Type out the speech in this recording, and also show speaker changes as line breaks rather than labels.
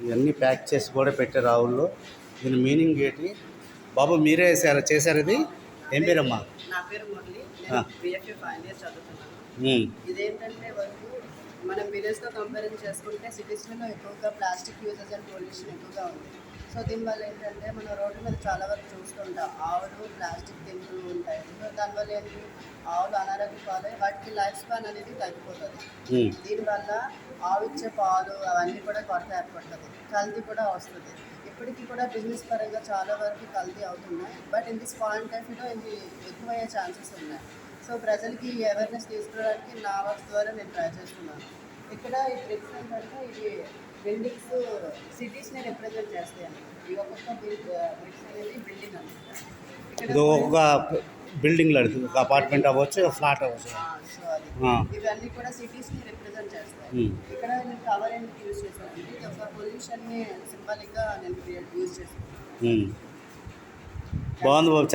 ఇవన్నీ ప్యాక్ చేసి కూడా పెట్టారు ఆవుల్లో దీని మీనింగ్ ఏంటి? బాబు మీరే వేసారు చేశారు ఇది? ఏం పేరమ్మా?
నా పేరు మురళి. ఇదేంటంటే వరకు మనం విలేజ్తో కంపేర్ చేసుకుంటే సిటీస్లో ఎక్కువగా ప్లాస్టిక్ యూజెస్ అండ్ పొల్యూషన్ ఎక్కువగా ఉంది. సో దీనివల్ల ఏంటంటే మనం రోడ్డు మీద చాలా వరకు చూస్తుంటాం ఆవులు ప్లాస్టిక్ తింటూ ఉంటాయి. సో దానివల్ల ఏంటి? ఆవులు అనారోగ్య పాలై వాటికి లైఫ్ స్పాన్ అనేది తగ్గిపోతుంది. దీనివల్ల ఆవు ఇచ్చే పాలు అవన్నీ కూడా కొరత ఏర్పడుతుంది. కల్తీ కూడా వస్తుంది. ఇప్పటికీ కూడా బిజినెస్ పరంగా చాలా వరకు కల్తీ అవుతున్నాయి. But in this point of వ్యూలో ఇది ఎక్కువయ్యే ఛాన్సెస్ ఉన్నాయి. సో ప్రజలకి అవేర్నెస్ తీసుకురావడానికి నా వర్క్స్ ద్వారా నేను ట్రై చేస్తున్నాను. ఇక్కడ ఈ బ్రిక్స్ ఏంటంటే ఇది బిల్డింగ్స్ సిటీస్ని రిప్రజెంట్ చేస్తాయండి ఈ ఒక్కొక్క బ్రిక్స్ అనేది బిల్డింగ్ అనమాట.
ఇది ఒక బిల్డింగ్ లాంటిది ఒక అపార్ట్మెంట్ అవ్వచ్చు ఫ్లాట్ అవ్వచ్చు.
ఇవన్నీ కూడా సిటీస్ని రిప్రజెంట్ చేస్తాయి. ఇక్కడ నేను కవర్ ఎందుకు యూజ్ చేశాను ఇది ఒక పొల్యూషన్ని సింబాలిక్గా నేను క్రియేట్ యూజ్ చేశాను.
బాగుంది బాబు